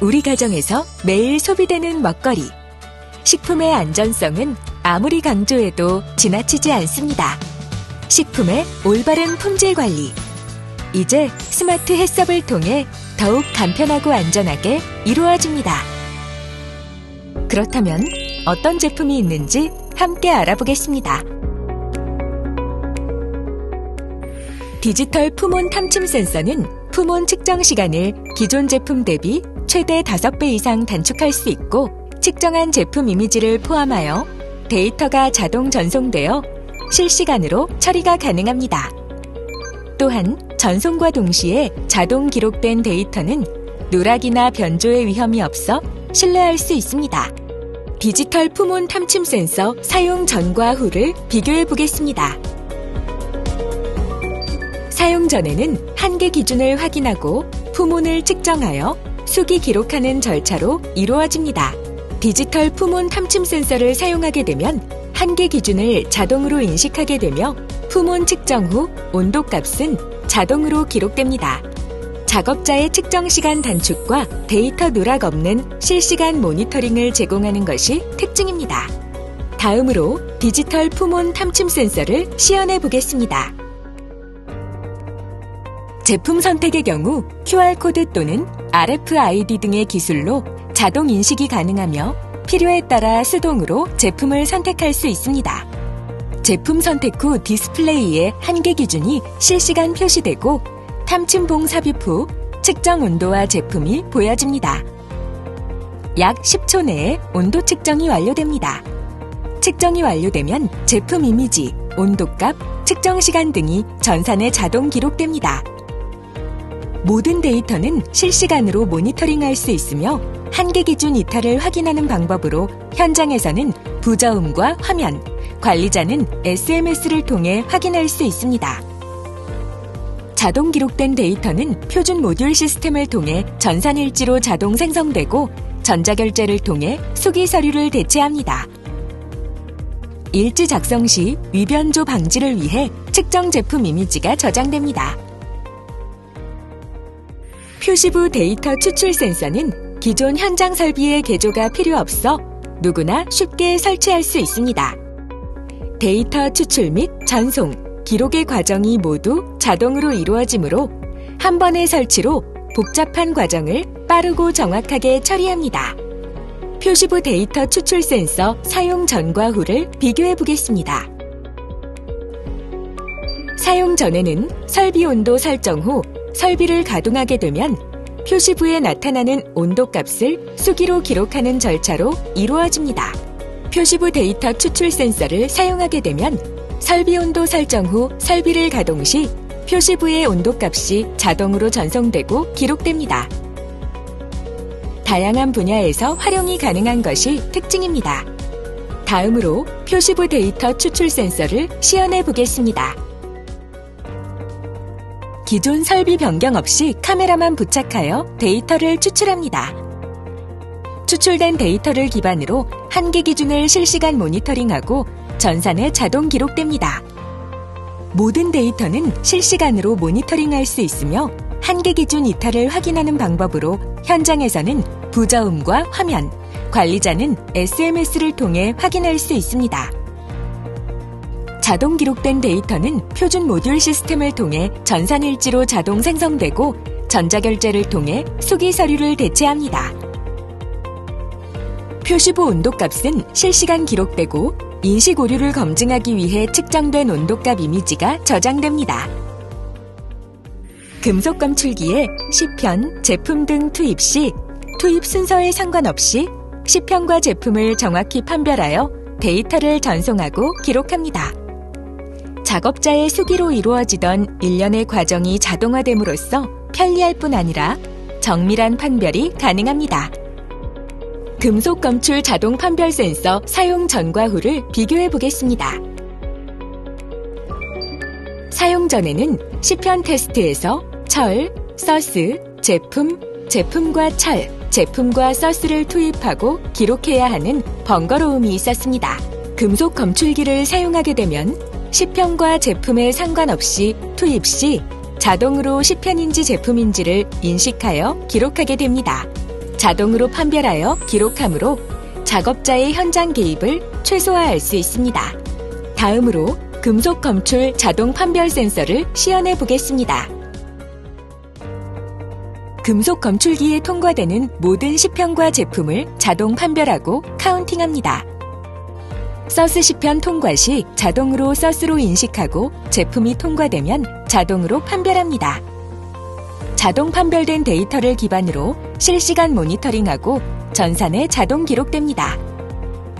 우리 가정에서 매일 소비되는 먹거리. 식품의 안전성은 아무리 강조해도 지나치지 않습니다. 식품의 올바른 품질 관리. 이제 스마트 햇섭을 통해 더욱 간편하고 안전하게 이루어집니다. 그렇다면 어떤 제품이 있는지 함께 알아보겠습니다. 디지털 품온 탐침 센서는 품온 측정 시간을 기존 제품 대비 최대 5배 이상 단축할 수 있고 측정한 제품 이미지를 포함하여 데이터가 자동 전송되어 실시간으로 처리가 가능합니다. 또한 전송과 동시에 자동 기록된 데이터는 누락이나 변조의 위험이 없어 신뢰할 수 있습니다. 디지털 품온 탐침 센서 사용 전과 후를 비교해 보겠습니다. 사용 전에는 한계 기준을 확인하고 품온을 측정하여 수기 기록하는 절차로 이루어집니다. 디지털 품온 탐침 센서를 사용하게 되면 한계 기준을 자동으로 인식하게 되며 품온 측정 후 온도 값은 자동으로 기록됩니다. 작업자의 측정 시간 단축과 데이터 누락 없는 실시간 모니터링을 제공하는 것이 특징입니다. 다음으로 디지털 품온 탐침 센서를 시연해 보겠습니다. 제품 선택의 경우 QR코드 또는 RFID 등의 기술로 자동 인식이 가능하며 필요에 따라 수동으로 제품을 선택할 수 있습니다. 제품 선택 후 디스플레이에 한계 기준이 실시간 표시되고 탐침봉 삽입 후 측정 온도와 제품이 보여집니다. 약 10초 내에 온도 측정이 완료됩니다. 측정이 완료되면 제품 이미지, 온도값, 측정 시간 등이 전산에 자동 기록됩니다. 모든 데이터는 실시간으로 모니터링할 수 있으며 한계 기준 이탈을 확인하는 방법으로 현장에서는 부저음과 화면, 관리자는 SMS를 통해 확인할 수 있습니다. 자동 기록된 데이터는 표준 모듈 시스템을 통해 전산일지로 자동 생성되고 전자결제를 통해 수기 서류를 대체합니다. 일지 작성 시 위변조 방지를 위해 측정 제품 이미지가 저장됩니다. 표시부 데이터 추출 센서는 기존 현장 설비의 개조가 필요 없어 누구나 쉽게 설치할 수 있습니다. 데이터 추출 및 전송, 기록의 과정이 모두 자동으로 이루어지므로 한 번의 설치로 복잡한 과정을 빠르고 정확하게 처리합니다. 표시부 데이터 추출 센서 사용 전과 후를 비교해 보겠습니다. 사용 전에는 설비 온도 설정 후 설비를 가동하게 되면 표시부에 나타나는 온도 값을 수기로 기록하는 절차로 이루어집니다. 표시부 데이터 추출 센서를 사용하게 되면 설비 온도 설정 후 설비를 가동 시 표시부의 온도 값이 자동으로 전송되고 기록됩니다. 다양한 분야에서 활용이 가능한 것이 특징입니다. 다음으로 표시부 데이터 추출 센서를 시연해 보겠습니다. 기존 설비 변경 없이 카메라만 부착하여 데이터를 추출합니다. 추출된 데이터를 기반으로 한계 기준을 실시간 모니터링하고 전산에 자동 기록됩니다. 모든 데이터는 실시간으로 모니터링할 수 있으며 한계 기준 이탈을 확인하는 방법으로 현장에서는 부저음과 화면, 관리자는 SMS를 통해 확인할 수 있습니다. 자동 기록된 데이터는 표준 모듈 시스템을 통해 전산일지로 자동 생성되고 전자결제를 통해 수기 서류를 대체합니다. 표시부 온도값은 실시간 기록되고 인식 오류를 검증하기 위해 측정된 온도값 이미지가 저장됩니다. 금속 검출기에 시편, 제품 등 투입 시 투입 순서에 상관없이 시편과 제품을 정확히 판별하여 데이터를 전송하고 기록합니다. 작업자의 수기로 이루어지던 일련의 과정이 자동화됨으로써 편리할 뿐 아니라 정밀한 판별이 가능합니다. 금속 검출 자동 판별 센서 사용 전과 후를 비교해 보겠습니다. 사용 전에는 시편 테스트에서 철, 서스, 제품, 제품과 철, 제품과 서스를 투입하고 기록해야 하는 번거로움이 있었습니다. 금속 검출기를 사용하게 되면 시편과 제품에 상관없이 투입 시 자동으로 시편인지 제품인지를 인식하여 기록하게 됩니다. 자동으로 판별하여 기록하므로 작업자의 현장 개입을 최소화할 수 있습니다. 다음으로 금속 검출 자동 판별 센서를 시연해 보겠습니다. 금속 검출기에 통과되는 모든 시편과 제품을 자동 판별하고 카운팅합니다. 서스 시편 통과 시 자동으로 서스로 인식하고 제품이 통과되면 자동으로 판별합니다. 자동 판별된 데이터를 기반으로 실시간 모니터링하고 전산에 자동 기록됩니다.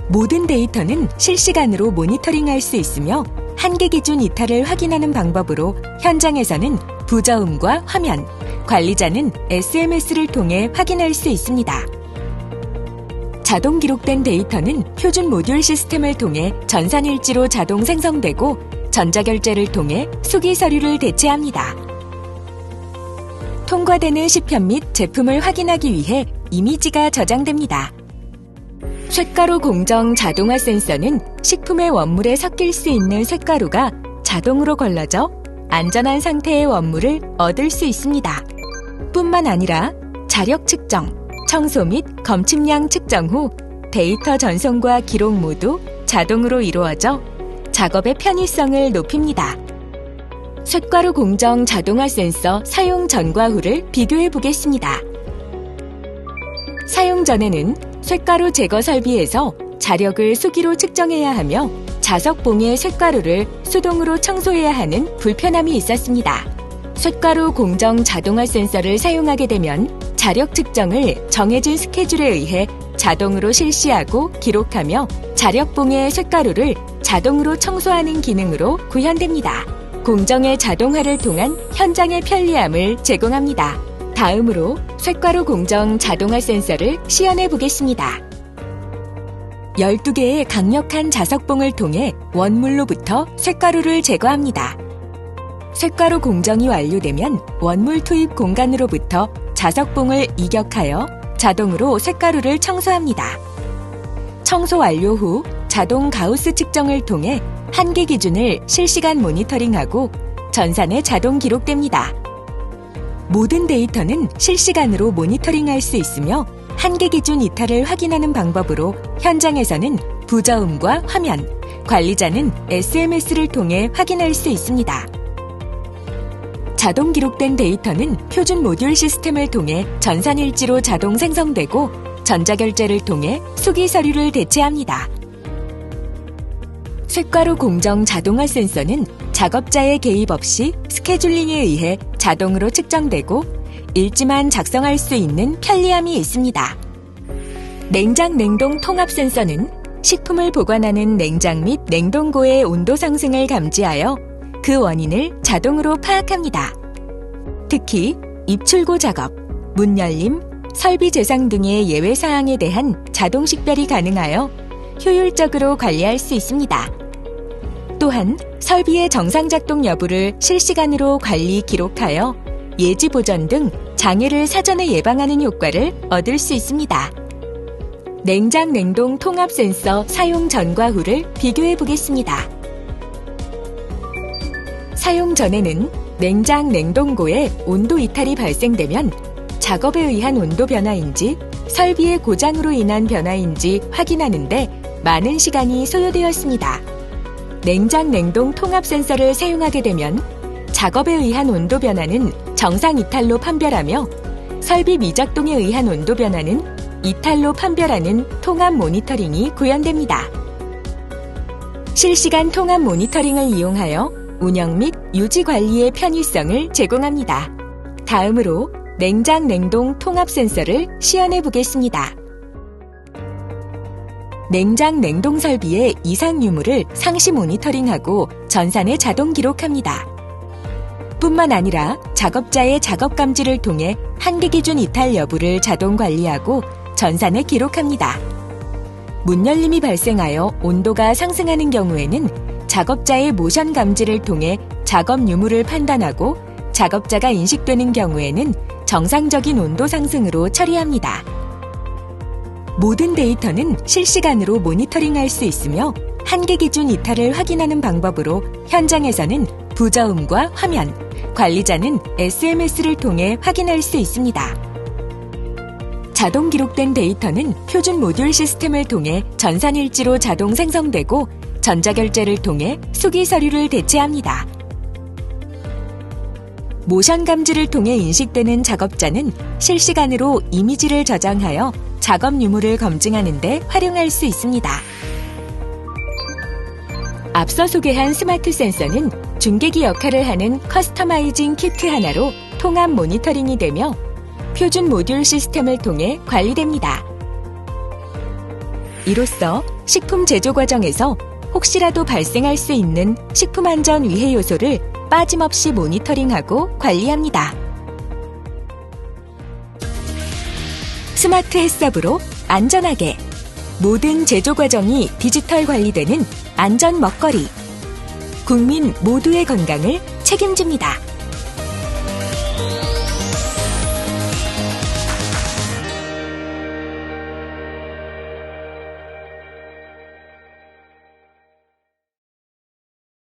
모든 데이터는 실시간으로 모니터링할 수 있으며 한계 기준 이탈을 확인하는 방법으로 현장에서는 부저음과 화면, 관리자는 SMS를 통해 확인할 수 있습니다. 자동 기록된 데이터는 표준 모듈 시스템을 통해 전산일지로 자동 생성되고 전자결제를 통해 수기 서류를 대체합니다. 통과되는 시편 및 제품을 확인하기 위해 이미지가 저장됩니다. 쇳가루 공정 자동화 센서는 식품의 원물에 섞일 수 있는 쇳가루가 자동으로 걸러져 안전한 상태의 원물을 얻을 수 있습니다. 뿐만 아니라 자력 측정, 청소 및 검침량 측정 후 데이터 전송과 기록 모두 자동으로 이루어져 작업의 편의성을 높입니다. 쇳가루 공정 자동화 센서 사용 전과 후를 비교해 보겠습니다. 사용 전에는 쇳가루 제거 설비에서 자력을 수기로 측정해야 하며 자석봉의 쇳가루를 수동으로 청소해야 하는 불편함이 있었습니다. 쇳가루 공정 자동화 센서를 사용하게 되면 자력 측정을 정해진 스케줄에 의해 자동으로 실시하고 기록하며 자력봉의 쇳가루를 자동으로 청소하는 기능으로 구현됩니다. 공정의 자동화를 통한 현장의 편리함을 제공합니다. 다음으로 쇳가루 공정 자동화 센서를 시연해 보겠습니다. 12개의 강력한 자석봉을 통해 원물로부터 쇳가루를 제거합니다. 쇳가루 공정이 완료되면 원물 투입 공간으로부터 자석봉을 이격하여 자동으로 쇳가루를 청소합니다. 청소 완료 후 자동 가우스 측정을 통해 한계 기준을 실시간 모니터링하고 전산에 자동 기록됩니다. 모든 데이터는 실시간으로 모니터링할 수 있으며 한계 기준 이탈을 확인하는 방법으로 현장에서는 부저음과 화면, 관리자는 SMS를 통해 확인할 수 있습니다. 자동 기록된 데이터는 표준 모듈 시스템을 통해 전산일지로 자동 생성되고 전자결제를 통해 수기 서류를 대체합니다. 쇳가루 공정 자동화 센서는 작업자의 개입 없이 스케줄링에 의해 자동으로 측정되고 일지만 작성할 수 있는 편리함이 있습니다. 냉장 냉동 통합 센서는 식품을 보관하는 냉장 및 냉동고의 온도 상승을 감지하여 그 원인을 자동으로 파악합니다. 특히 입출고 작업, 문 열림, 설비 재상 등의 예외 사항에 대한 자동 식별이 가능하여 효율적으로 관리할 수 있습니다. 또한 설비의 정상 작동 여부를 실시간으로 관리 기록하여 예지 보전 등 장애를 사전에 예방하는 효과를 얻을 수 있습니다. 냉장 냉동 통합 센서 사용 전과 후를 비교해 보겠습니다. 사용 전에는 냉장 냉동고에 온도 이탈이 발생되면 작업에 의한 온도 변화인지 설비의 고장으로 인한 변화인지 확인하는데 많은 시간이 소요되었습니다. 냉장 냉동 통합 센서를 사용하게 되면 작업에 의한 온도 변화는 정상 이탈로 판별하며 설비 미작동에 의한 온도 변화는 이탈로 판별하는 통합 모니터링이 구현됩니다. 실시간 통합 모니터링을 이용하여 운영 및 유지 관리의 편의성을 제공합니다. 다음으로 냉장 냉동 통합 센서를 시연해 보겠습니다. 냉장 냉동 설비의 이상 유무를 상시 모니터링하고 전산에 자동 기록합니다. 뿐만 아니라 작업자의 작업 감지를 통해 한계 기준 이탈 여부를 자동 관리하고 전산에 기록합니다. 문 열림이 발생하여 온도가 상승하는 경우에는 작업자의 모션 감지를 통해 작업 유무를 판단하고 작업자가 인식되는 경우에는 정상적인 온도 상승으로 처리합니다. 모든 데이터는 실시간으로 모니터링할 수 있으며 한계 기준 이탈을 확인하는 방법으로 현장에서는 부저음과 화면, 관리자는 SMS를 통해 확인할 수 있습니다. 자동 기록된 데이터는 표준 모듈 시스템을 통해 전산일지로 자동 생성되고 전자결제를 통해 수기 서류를 대체합니다. 모션 감지를 통해 인식되는 작업자는 실시간으로 이미지를 저장하여 작업 유무를 검증하는 데 활용할 수 있습니다. 앞서 소개한 스마트 센서는 중계기 역할을 하는 커스터마이징 키트 하나로 통합 모니터링이 되며 표준 모듈 시스템을 통해 관리됩니다. 이로써 식품 제조 과정에서 혹시라도 발생할 수 있는 식품 안전 위해 요소를 빠짐없이 모니터링하고 관리합니다. 스마트 햇섭으로 안전하게 모든 제조 과정이 디지털 관리되는 안전 먹거리 국민 모두의 건강을 책임집니다.